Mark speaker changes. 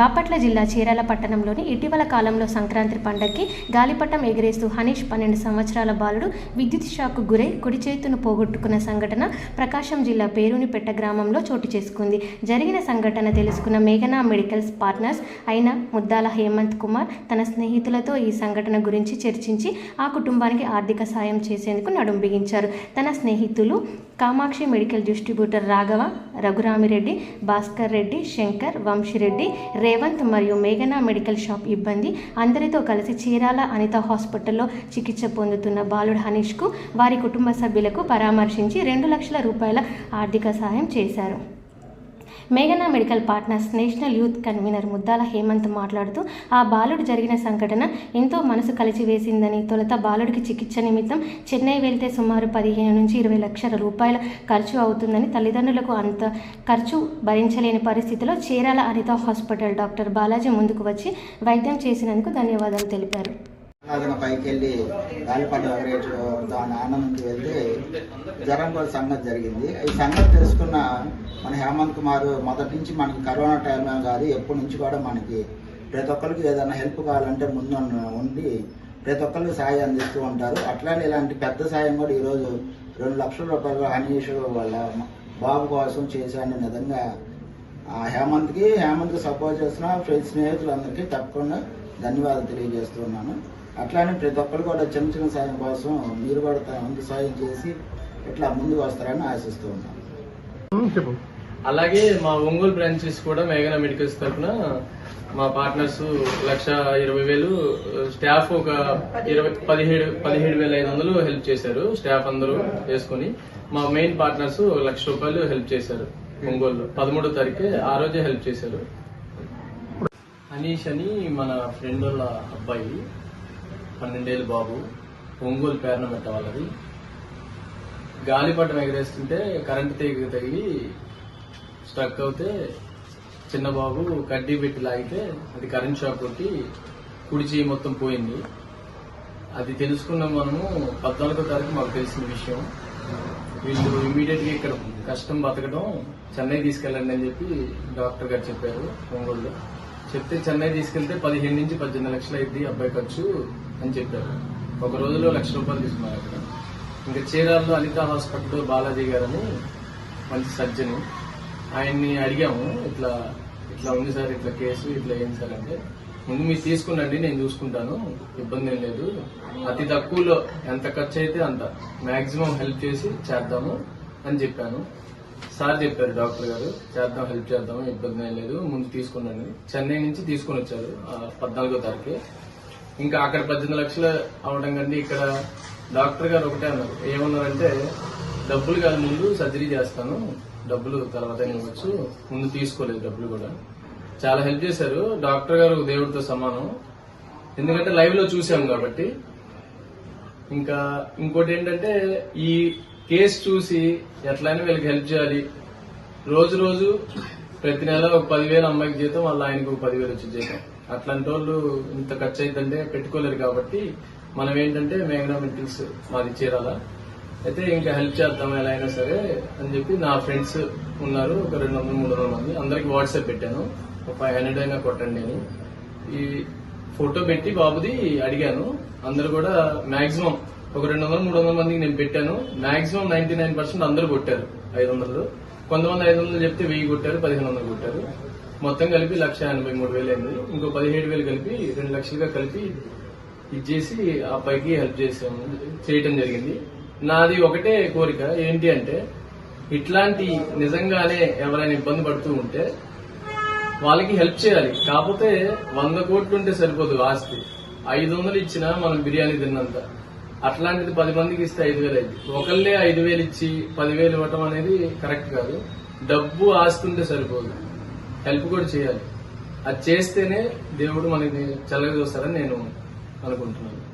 Speaker 1: బాపట్ల జిల్లా చీరాల పట్టణంలోని ఇటీవల కాలంలో సంక్రాంతి పండగకి గాలిపటం ఎగిరేస్తూ హనీష్ పన్నెండు సంవత్సరాల బాలుడు విద్యుత్ షాక్కు గురై కుడి చేతును పోగొట్టుకున్న సంఘటన ప్రకాశం జిల్లా పేరునిపెట్ట గ్రామంలో చోటు చేసుకుంది. జరిగిన సంఘటన తెలుసుకున్న మేఘనా మెడికల్స్ పార్ట్నర్స్ అయిన ముద్దాల హేమంత్ కుమార్ తన స్నేహితులతో ఈ సంఘటన గురించి చర్చించి ఆ కుటుంబానికి ఆర్థిక సాయం చేసేందుకు నడుం బిగించారు. తన స్నేహితులు కామాక్షి మెడికల్ డిస్ట్రిబ్యూటర్ రాఘవ రఘురామిరెడ్డి భాస్కర్ రెడ్డి శంకర్ వంశీరెడ్డి రేవంత్ మరియు మేఘనా మెడికల్ షాప్ ఇబ్బంది. అందరితో కలిసి చీరాల అనిత హాస్పిటల్లో చికిత్స పొందుతున్న బాలుడు హనీష్కు వారి కుటుంబ సభ్యులకు పరామర్శించి రెండు లక్షల రూపాయల ఆర్థిక సహాయం చేశారు. మేఘనా medical partners national youth convener Muddala Hemanth మాట్లాడుతూ ఆ బాలుడు జరిగిన సంఘటన ఎంతో మనసు కలిచివేసిందని తొలుత బాలుడికి చికిత్స నిమిత్తం చెన్నై వెళ్తే సుమారు పదిహేను నుంచి ఇరవై లక్షల రూపాయల ఖర్చు అవుతుందని తల్లిదండ్రులకు అంత ఖర్చు భరించలేని పరిస్థితిలో చీరాల అనిత హాస్పిటల్ డాక్టర్ బాలాజీ ముందుకు వచ్చి వైద్యం చేసినందుకు ధన్యవాదాలు తెలిపారు.
Speaker 2: పైకి వెళ్ళి గాలిపట ఎగరేటు దాని ఆనందంకి వెళ్తే జ్వరం కూడా సంగతి జరిగింది. ఈ సంగతి తెలుసుకున్న మన హేమంత్ కుమార్ మొదటి నుంచి మనకి కరోనా టైంలో కాదు ఎప్పటి నుంచి కూడా మనకి ప్రతి ఒక్కరికి ఏదైనా హెల్ప్ కావాలంటే ముందు ఉండి ప్రతి ఒక్కరికి సాయం అందిస్తూ ఉంటారు. అట్లానే ఇలాంటి పెద్ద సాయం కూడా ఈరోజు రెండు లక్షల రూపాయలు హనీష్ వాళ్ళ బాబు కోసం చేశాను నిజంగా ఆ హేమంత్కి హేమంత్కి సపోర్ట్ చేసిన ఫ్రెండ్స్ స్నేహితులందరికీ తప్పకుండా ధన్యవాదాలు తెలియజేస్తున్నాను అట్లానే ప్రతి ఒక్కరు కూడా చిన్న చిన్న సాయం కోసం మీరు కూడా ముందు సాయం చేసి ఇట్లా ముందుకు వస్తారని ఆశిస్తూ ఉన్నాను.
Speaker 3: చెప్పు
Speaker 4: అలాగే మా ఒంగోలు బ్రాంచెస్ కూడా మేఘన మెడికల్స్ తరఫున మా పార్ట్నర్స్ లక్ష ఇరవై వేలు స్టాఫ్ ఒక ఇరవై పదిహేడు పదిహేడు వేల ఐదు వందలు హెల్ప్ చేశారు స్టాఫ్ అందరూ వేసుకుని. మా మెయిన్ పార్ట్నర్స్ ఒక లక్ష రూపాయలు హెల్ప్ చేశారు ఒంగోలు పదమూడో తారీఖే ఆ రోజే హెల్ప్ చేశారు. అనీష్ అని మన ఫ్రెండ్ వాళ్ళ అబ్బాయి పన్నెండేళ్ళు బాబు ఒంగోలు పేరణ వాళ్ళది. గాలిపటం ఎగరేస్తుంటే కరెంట్ తీగ తగిలి స్ట్రక్ అవుతే చిన్నబాబు కడ్డీ పెట్టి లాగితే అది కరెంట్ షాక్ కొట్టి కుడిచి మొత్తం పోయింది. అది తెలుసుకున్నాం మనము పద్నాలుగో తారీఖు మాకు తెలిసిన విషయం. వీళ్ళు ఇమీడియట్గా ఇక్కడ కష్టం బతకడం చెన్నై తీసుకెళ్ళండి అని చెప్పి డాక్టర్ గారు చెప్పారు ఒంగోలులో. చెప్తే చెన్నై తీసుకెళ్తే పదిహేను నుంచి పద్దెనిమిది లక్షలు అయింది అబ్బాయి ఖర్చు అని చెప్పారు. ఒక రోజులో లక్ష రూపాయలు తీసుకున్నారు అక్కడ. ఇంకా చీరాల్లో అనితా హాస్పిటల్ బాలాజీ గారని మంచి సర్జన్. ఆయన్ని అడిగాము ఇట్లా ఇట్లా ఉంది సార్ ఇట్లా కేసు ఇట్లా ఏంటి సార్ అంటే ముందు మీరు తీసుకునండి నేను చూసుకుంటాను ఇబ్బంది ఏం లేదు. అతి తక్కువలో ఎంత ఖర్చు అయితే అంత. మాక్సిమం హెల్ప్ చేసి చేద్దాము అని చెప్పాను. సార్ చెప్పారు డాక్టర్ గారు చేద్దాం హెల్ప్ చేద్దాము ఇబ్బంది ఏం లేదు ముందు తీసుకున్నాను చెన్నై నుంచి తీసుకొని వచ్చారు పద్నాలుగో తారీఖు. ఇంకా అక్కడ పద్దెనిమిది లక్షలు అవడం కంటే ఇక్కడ డాక్టర్ గారు ఒకటే అన్నారు. ఏమన్నారంటే డబ్బులు కాదు ముందు సర్జరీ చేస్తాను. డబ్బులు తర్వాత ఇవ్వచ్చు. ముందు తీసుకోలేదు డబ్బులు కూడా. చాలా హెల్ప్ చేశారు. డాక్టర్ గారు దేవుడితో సమానం. ఎందుకంటే లైవ్లో చూసాం కాబట్టి. ఇంకా ఇంకోటి ఏంటంటే ఈ కేసు చూసి ఎట్లయినా వీళ్ళకి హెల్ప్ చేయాలి. రోజు రోజు ప్రతి నెల ఒక పదివేలు అమ్మాయికి జీతం వాళ్ళ ఆయనకు ఒక పదివేలు వచ్చి జీతం. అట్లాంటి వాళ్ళు ఇంత ఖర్చు అయిందంటే పెట్టుకోలేరు కాబట్టి మనం ఏంటంటే మేఘనా మెడికల్స్ మాది చీరాల. అయితే ఇంకా హెల్ప్ చేద్దాం ఎలా అయినా సరే అని చెప్పి నా ఫ్రెండ్స్ ఉన్నారు. ఒక రెండు వందల మూడు వందల మంది. అందరికి వాట్సాప్ పెట్టాను. ఒక ఫైవ్ హండ్రెడ్ అయినా కొట్టండి అని. ఈ ఫోటో పెట్టి బాబుది అడిగాను. అందరు కూడా మాక్సిమం ఒక రెండు వందల మూడు వందల మందికి నేను పెట్టాను. మాక్సిమం నైన్టీ నైన్ పర్సెంట్ అందరూ కొట్టారు ఐదు వందలు. కొంతమంది ఐదు వందలు చెప్తే వెయ్యి కొట్టారు పదిహేను వందలు కొట్టారు. మొత్తం కలిపి లక్ష ఎనభై మూడు వేలు అయింది. ఇంకో పదిహేడు వేలు కలిపి రెండు లక్షలుగా కలిపి ఇచ్చేసి ఆ పైకి హెల్ప్ చేసాము చేయటం జరిగింది. నాది ఒకటే కోరిక ఏంటి అంటే ఇట్లాంటి నిజంగానే ఎవరైనా ఇబ్బంది పడుతూ ఉంటే వాళ్ళకి హెల్ప్ చేయాలి. కాకపోతే వంద కోట్లు ఉంటే సరిపోదు ఆస్తి. ఐదు వందలు ఇచ్చినా మనం బిర్యానీ తిన్నంత. అట్లాంటిది పది మందికి ఇస్తే ఐదు వేలు అయింది. ఒకళ్ళే ఐదు వేలు ఇచ్చి పదివేలు ఇవ్వటం అనేది కరెక్ట్ కాదు. డబ్బు ఆస్తి ఉంటే సరిపోదు. హెల్ప్ కూడా చేయాలి. అది చేస్తేనే దేవుడు మనకి చల్లగా చూస్తారని నేను అనుకుంటున్నాను